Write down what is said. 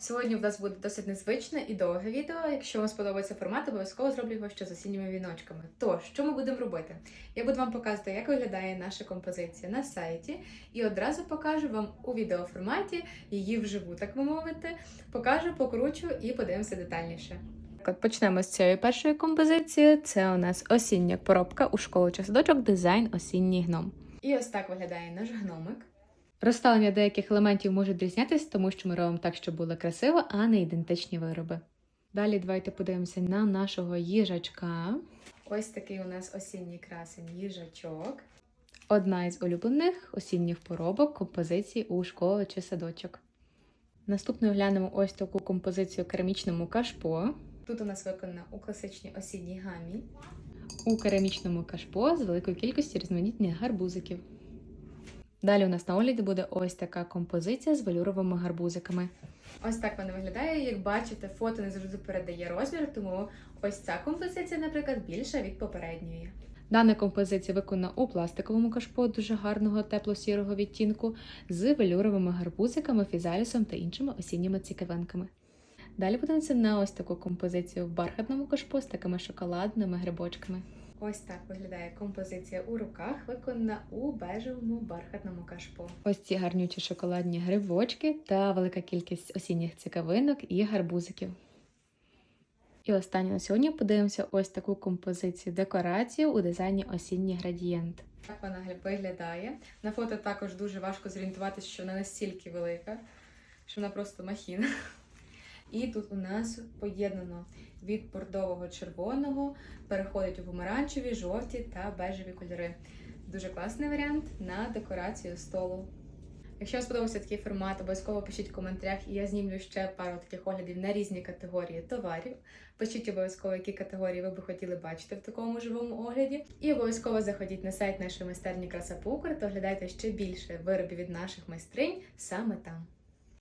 Сьогодні в нас буде досить незвичне і довге відео. Якщо вам сподобається формат, обов'язково зроблю його ще з осінніми віночками. Тож, що ми будемо робити? Я буду вам показувати, як виглядає наша композиція на сайті, і одразу покажу вам у відеоформаті її вживу, так би мовити. Покажу, покручу і подивимося детальніше. От почнемо з цієї першої композиції. Це у нас осіння поробка у школу чи садочок дизайн осінній гном. І ось так виглядає наш гномик. Розставлення деяких елементів може відрізнятися, тому що ми робимо так, щоб було красиво, а не ідентичні вироби. Далі давайте подивимося на нашого їжачка. Ось такий у нас осінній красень їжачок. Одна із улюблених осінніх поробок композицій у школу чи садочок. Наступною глянемо ось таку композицію керамічному кашпо. Тут у нас виконана у класичній осінній гамі. У керамічному кашпо з великою кількістю різноманітних гарбузиків. Далі у нас на огляді буде ось така композиція з велюровими гарбузиками. Ось так вона виглядає. Як бачите, фото не завжди передає розмір, тому ось ця композиція, наприклад, більша від попередньої. Дана композиція виконана у пластиковому кашпо дуже гарного тепло-сірого відтінку з велюровими гарбузиками, фізалісом та іншими осінніми цікавинками. Далі подивимося на ось таку композицію в бархатному кашпо з такими шоколадними грибочками. Ось так виглядає композиція у руках, виконана у бежевому бархатному кашпо. Ось ці гарнючі шоколадні грибочки та велика кількість осінніх цікавинок і гарбузиків. І останнє на сьогодні подивимося ось таку композицію декорацію у дизайні осінній градієнт. Так вона виглядає. На фото також дуже важко зорієнтуватися, що вона настільки велика, що вона просто махіна. І тут у нас поєднано від бордового червоного, переходить у помаранчеві, жовті та бежеві кольори. Дуже класний варіант на декорацію столу. Якщо вам сподобався такий формат, обов'язково пишіть в коментарях, і я знімлю ще пару таких оглядів на різні категорії товарів. Пишіть обов'язково, які категорії ви би хотіли бачити в такому живому огляді. І обов'язково заходіть на сайт нашої майстерні Краса Пукр та оглядайте ще більше виробів від наших майстринь саме там.